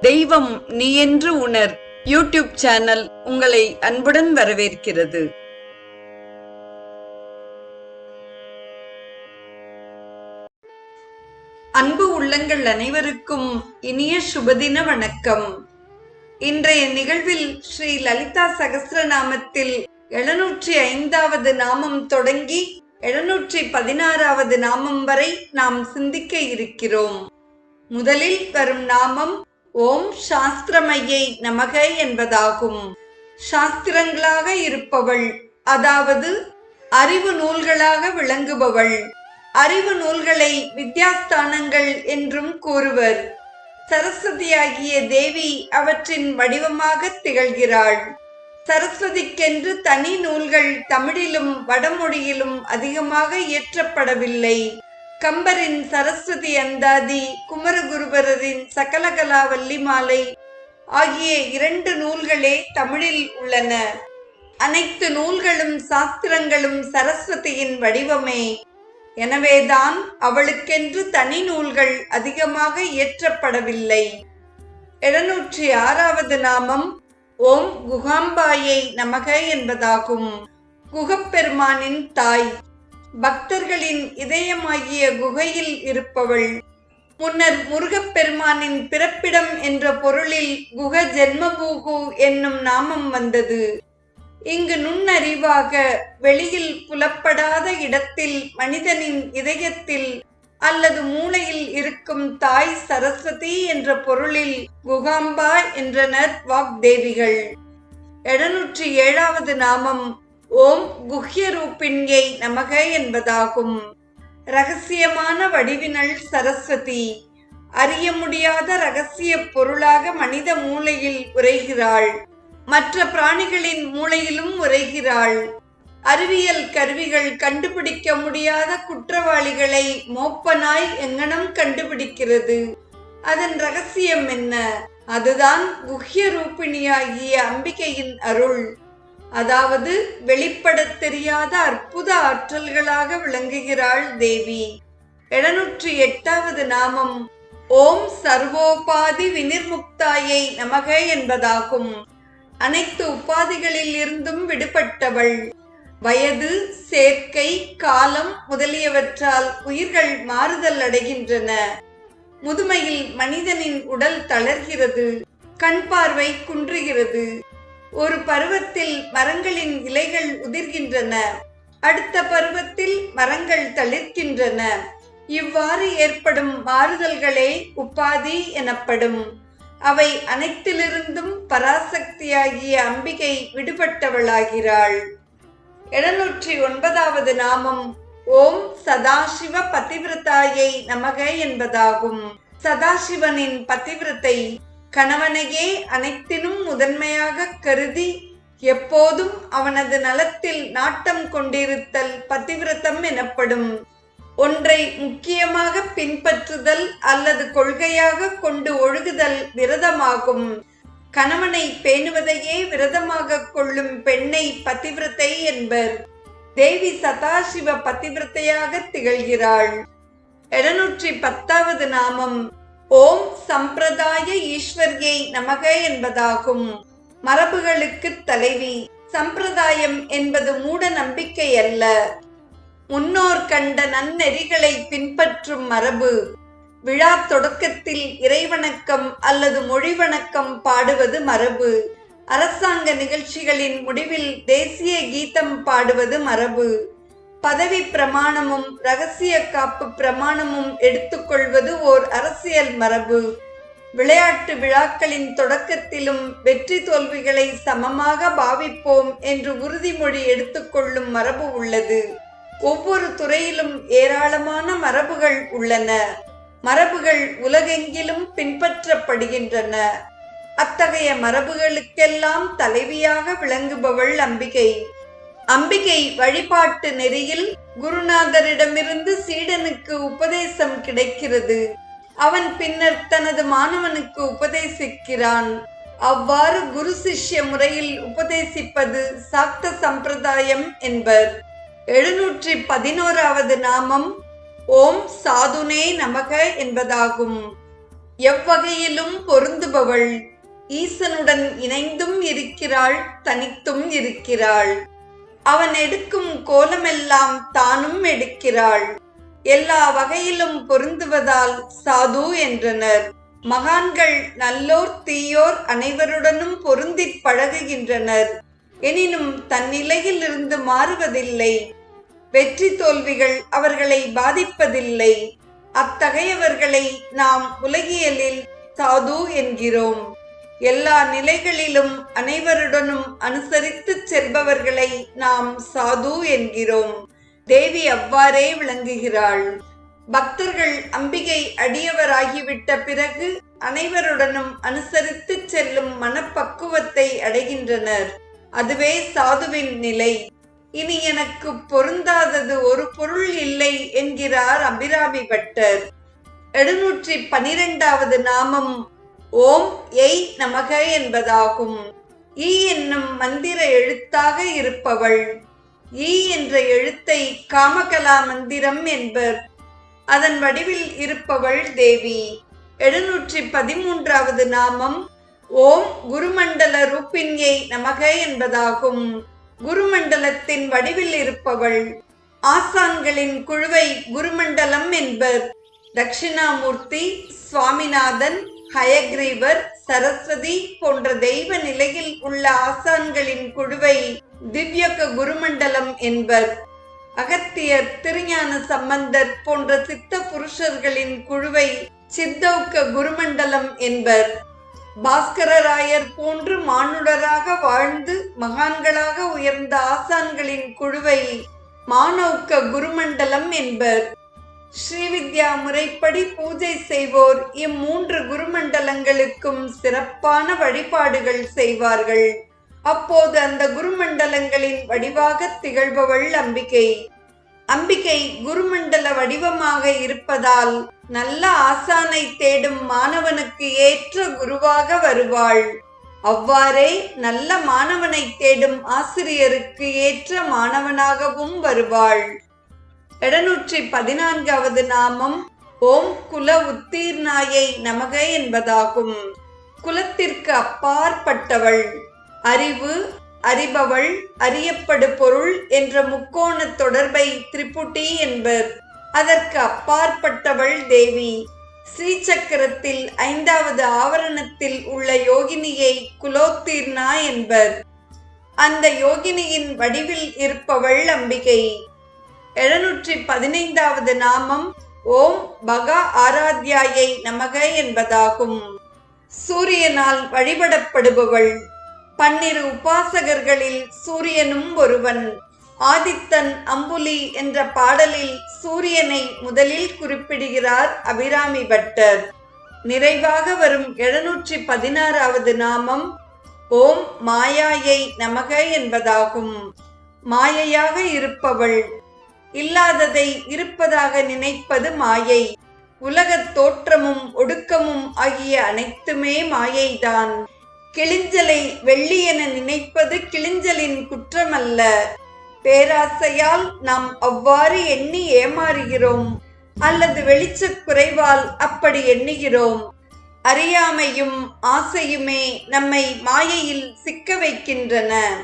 தெய்வம் நீ என்று உணர். யூடியூப் சேனல் உங்களை அன்புடன் வரவேற்கிறது. அன்பு உள்ளங்கள் அனைவருக்கும் இனிய சுபதின வணக்கம். இன்றைய நிகழ்வில் ஸ்ரீ லலிதா சகஸ்ரநாமத்தில் எழுநூற்றி ஐந்தாவது நாமம் தொடங்கி எழுநூற்றி பதினாறாவது நாமம் வரை நாம் சிந்திக்க இருக்கிறோம். முதலில் வரும் நாமம் ஓம் சாஸ்திரமையை நமக என்பதாகும். சாஸ்திரங்களாக இருப்பவள் அதாவது அறிவு நூல்களாக விளங்குபவள். அறிவு நூல்களை வித்யாஸ்தானங்கள் என்றும் கூறுவர். சரஸ்வதியாகிய தேவி அவற்றின் வடிவமாக திகழ்கிறாள். சரஸ்வதிக்கென்று தனி நூல்கள் தமிழிலும் வடமொழியிலும் அதிகமாக இயற்றப்படவில்லை. கம்பரின் சரஸ்வதி அந்தாதி குமரகுருபரரின் சகலகலா வள்ளிமாலை ஆகிய இரண்டு நூல்களே தமிழில் உள்ளன. அனைத்து நூல்களும் சாஸ்திரங்களும் சரஸ்வதியின் வடிவமே. எனவேதான் அவளுக்கென்று தனி நூல்கள் அதிகமாக இயற்றப்படவில்லை. எழுநூற்றி ஆறாவது நாமம் ஓம் குகாம்பாயை நமக என்பதாகும். குகப்பெருமானின் தாய். பக்தர்களின் இதயமாகிய குகையில் இருப்பவள். முன்னர் முருகப்பெருமானின் பிறப்பிடம் என்ற பொருளில் குக ஜென்மபூகு என்னும் நாமம் வந்தது. இங்கு நுண்ணறிவாக வெளியில் புலப்படாத இடத்தில் மனிதனின் இதயத்தில் அல்லது மூளையில் இருக்கும் தாய் சரஸ்வதி என்ற பொருளில் குகாம்பா என்றனர் வாக்தேவிகள். எழுநூற்றி ஏழாவது நாமம் ஓம் குஹ்ய ரூபிண்யை நமக என்பதாகும். ரகசியமான வடிவினள் சரஸ்வதி அறிய முடியாத ரகசிய பொருளாக மனித மூளையில் உரைகிறாள். மற்ற பிராணிகளின் மூளையிலும் உரைகிறாள். அறிவியல் கருவிகள் கண்டுபிடிக்க முடியாத குற்றவாளிகளை மோப்பனாய் எங்கனம் கண்டுபிடிக்கிறது? அதன் ரகசியம் என்ன? அதுதான் குஹ்ய ரூபிணியாகிய அம்பிகையின் அருள். அதாவது வெளிப்படத் தெரியாத அற்புத ஆற்றல்களாக விளங்குகிறாள் தேவி. எழுநூற்றி எட்டாவது நாமம். ஓம் சர்வோபாதி வினிர்முக்தாயை நமக என்பதாகும். அனைத்து உபாதிகளில் இருந்தும் விடுபட்டவள். வயது சேர்க்கை காலம் முதலியவற்றால் உயிர்கள் மாறுதல் அடைகின்றன. முதுமையில் மனிதனின் உடல் தளர்கிறது. கண் பார்வை குன்றுகிறது. ஒரு பருவத்தில் மரங்களின் இலைகள் உதிர்கின்றன. அடுத்த பருவத்தில் மரங்கள் தளிர்க்கின்றன. இவ்வாறு ஏற்படும் மாறுதல்களே உபாதி எனப்படும். அவை அனைத்திலிருந்தும் பராசக்தியாகிய அம்பிகை விடுபட்டவளாகிறாள். எழுநூற்றி ஒன்பதாவது நாமம் ஓம் சதாசிவ பதிவிரதாயை நமக என்பதாகும். சதாசிவனின் பதிவிரத்தை கணவனையே அனைத்தினும் முதன்மையாக கருதி எப்போதும் அவனது நலத்தில் நாட்டம் கொண்டிருத்தல் பதிவிரதம் எனப்படும். ஒன்றை முக்கியமாக பின்பற்றுதல் அல்லது கொள்கையாக கொண்டு ஒழுகுதல் விரதமாகும். கணவனை பேணுவதையே விரதமாக கொள்ளும் பெண்ணை பதிவிரத்தை என்பர். தேவி சதாசிவ பதிவிரத்தையாக திகழ்கிறாள். எழுநூற்றி பத்தாவது நாமம். ஓம் சம்பிரதாய ஈஸ்வரியை நமக என்பதாகும். மரபுகளுக்கு தலைவி சம்பிரதாயம் என்பது மூட நம்பிக்கை அல்ல முன்னோர் கண்ட நன்னெறிகளை பின்பற்றும் மரபு. விழா தொடக்கத்தில் இறைவணக்கம் அல்லது மொழி வணக்கம் பாடுவது மரபு. அரசாங்க நிகழ்ச்சிகளின் முடிவில் தேசிய கீதம் பாடுவது மரபு. பதவி பிரமாணமும் ரகசிய காப்பு பிரமாணமும் எடுத்துக்கொள்வது ஓர் அரசியல் மரபு. விளையாட்டு விழாக்களின் தொடக்கத்திலும் வெற்றி தோல்விகளை சமமாக பாவிப்போம் என்று உறுதிமொழி எடுத்துக்கொள்ளும் மரபு உள்ளது. ஒவ்வொரு துறையிலும் ஏராளமான மரபுகள் உள்ளன. மரபுகள் உலகெங்கிலும் பின்பற்றப்படுகின்றன. அத்தகைய மரபுகளுக்கெல்லாம் தலைவியாக விளங்குபவள் அம்பிகை. அம்பிகை வழிபாட்டு நெறியில் குருநாதரிடமிருந்து சீடனுக்கு உபதேசம் கிடைக்கிறது. அவன் பின்னர் தனது மாணவனுக்கு உபதேசிக்கிறான். அவ்வாறு குரு சிஷ்ய முறையில் உபதேசிப்பது சாக்த சம்பிரதாயம் என்பர். எழுநூற்றி பதினோராவது நாமம் ஓம் சாதுனே நமக என்பதாகும். எவ்வகையிலும் பொருந்துபவள். ஈசனுடன் இணைந்தும் இருக்கிறாள் தனித்தும் இருக்கிறாள். அவன் எடுக்கும் கோலமெல்லாம் தானும் எடுக்கிறாள். எல்லா வகையிலும் பொருந்துவதால் சாது என்றனர். மகான்கள் நல்லோர் தீயோர் அனைவருடனும் பொருந்திப் பழகுகின்றனர். எனினும் தன்னிலையில் இருந்து மாறுவதில்லை. வெற்றி தோல்விகள் அவர்களை பாதிப்பதில்லை. அத்தகையவர்களை நாம் உலகியலில் சாது என்கிறோம். எல்லா நிலைகளிலும் அனைவருடனும் அனுசரித்து செல்பவர்களை நாம் சாது என்கிறோம். தேவி அவ்வாறே விளங்குகிறாள். பக்தர்கள் அம்பிகை அடியவராகிவிட்ட பிறகு அனைவருடனும் அனுசரித்து செல்லும் மனப்பக்குவத்தை அடைகின்றனர். அதுவே சாதுவின் நிலை. இனி எனக்கு பொருந்தாதது ஒரு பொருள் இல்லை என்கிறார் அபிராமி பட்டர். எழுநூற்றி பனிரெண்டாவது நாமம் ஓம் எய் நமக என்பதாகும். ஈ என்னும் மந்திர எழுத்தாக இருப்பவள். ஈ என்ற எழுத்தை காமகலா மந்திரம் என்பர். அதன் வடிவில் இருப்பவள் தேவி. எழுநூற்றி பதிமூன்றாவது நாமம் ஓம் குருமண்டல ரூபின்யை நமக என்பதாகும். குருமண்டலத்தின் வடிவில் இருப்பவள். ஆசான்களின் குழுவை குருமண்டலம் என்பர். தட்சிணாமூர்த்தி சுவாமிநாதன் ஹயக்ரீவர் சரஸ்வதி போன்ற தெய்வ நிலையில் உள்ள ஆசான்களின் குழுவை திவ்யக குருமண்டலம் என்பர். அகத்தியர் திருஞான சம்பந்தர் போன்ற சித்த புருஷர்களின் குழுவை சித்தௌக்க குருமண்டலம் என்பர். பாஸ்கரராயர் போன்று மானுடராக வாழ்ந்து மகான்களாக உயர்ந்த ஆசான்களின் குழுவை மானௌக்க குருமண்டலம் என்பர். ஸ்ரீவித்யா முறைப்படி பூஜை செய்வோர். இம்மூன்று குருமண்டலங்களுக்கும் சிறப்பான வழிபாடுகள் செய்வார்கள். அப்போது அந்த குருமண்டலங்களின் வடிவாக திகழ்பவள் அம்பிகை. அம்பிகை குருமண்டல வடிவமாக இருப்பதால் நல்ல ஆசானை தேடும் மாணவனுக்கு ஏற்ற குருவாக வருவாள். அவ்வாறே நல்ல மாணவனை தேடும் ஆசிரியருக்கு ஏற்ற மாணவனாகவும் வருவாள். எழுநூற்றி பதினான்காவது நாமம் ஓம் குல உத்தீர்ணாயை நமக என்பதாகும். குலத்திற்கு அப்பாற்பட்டவள். அறிவு அறிபவள் அறியப்படு பொருள் என்ற முக்கோண தொடர்பை திரிபுட்டி என்பர். அதற்கு அப்பாற்பட்டவள் தேவி. ஸ்ரீசக்கரத்தில் ஐந்தாவது ஆவரணத்தில் உள்ள யோகினியை குலோத்தீர்ணா என்பர். அந்த யோகினியின் வடிவில் இருப்பவள் அம்பிகை. எழுநூற்றி பதினைந்தாவது நாமம் ஓம் பகா ஆராத்யாயை நமக என்பதாகும். சூரியனால் வழிபடப்படுபவள். பன்னிரு உபாசகர்களில் சூரியனும் ஒருவன். ஆதித்தன் அம்புலி என்ற பாடலில் சூரியனை முதலில் குறிப்பிடுகிறார் அபிராமி பட்டர். நிறைவாக வரும் எழுநூற்றி பதினாறாவது நாமம் ஓம் மாயாயை நமக என்பதாகும். மாயையாக இருப்பவள். இல்லாததை இருப்பதாக நினைப்பது மாயை. உலகத் தோற்றமும் ஒடுக்கமும் ஆகிய அனைத்துமே மாயைதான். கிளிஞ்சலை வெள்ளி என நினைப்பது கிளிஞ்சலின் குற்றமல்ல. பேராசையால் நாம் அவ்வாறு எண்ணி ஏமாறுகிறோம். அல்லது வெளிச்சக் குறைவால் அப்படி எண்ணுகிறோம். அறியாமையும் ஆசையுமே நம்மை மாயையில் சிக்க வைக்கின்றன.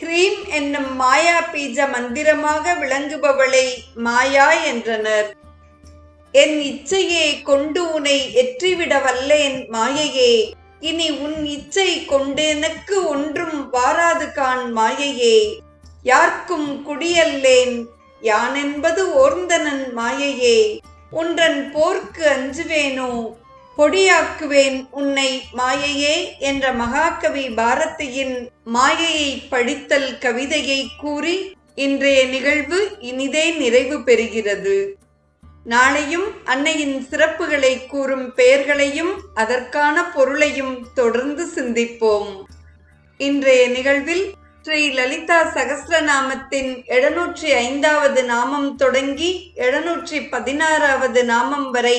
ஹ்ரீம் என்னும் மாயா பீஜ மந்திரமாக விளங்குபவளை மாயா என்றனர். என் இச்சையே கொண்டு உனை எற்றிவிட வல்லேன் மாயையே. இனி உன் இச்சை கொண்டு எனக்கு ஒன்றும் வாராது கான் மாயையே. யார்க்கும் குடியல்லேன் யான் என்பது ஓர்ந்தனன் மாயையே. உன்றன் போர்க்கு அஞ்சுவேனோ பொடியாக்குவேன் உன்னை மாயையே என்ற மகாகவி பாரதியின் மாயையை படித்தல் கவிதையை கூறி இன்றைய நிகழ்வு இனிதே நிறைவு பெறுகிறது. நாளையும் அன்னையின் சிறப்புகளை கூறும் பெயர்களையும் அதற்கான பொருளையும் தொடர்ந்து சிந்திப்போம். இன்றைய நிகழ்வில் ஸ்ரீ லலிதா சகசிரநாமத்தின் எழுநூற்றி ஐந்தாவது நாமம் தொடங்கி எழுநூற்றி பதினாறாவது நாமம் வரை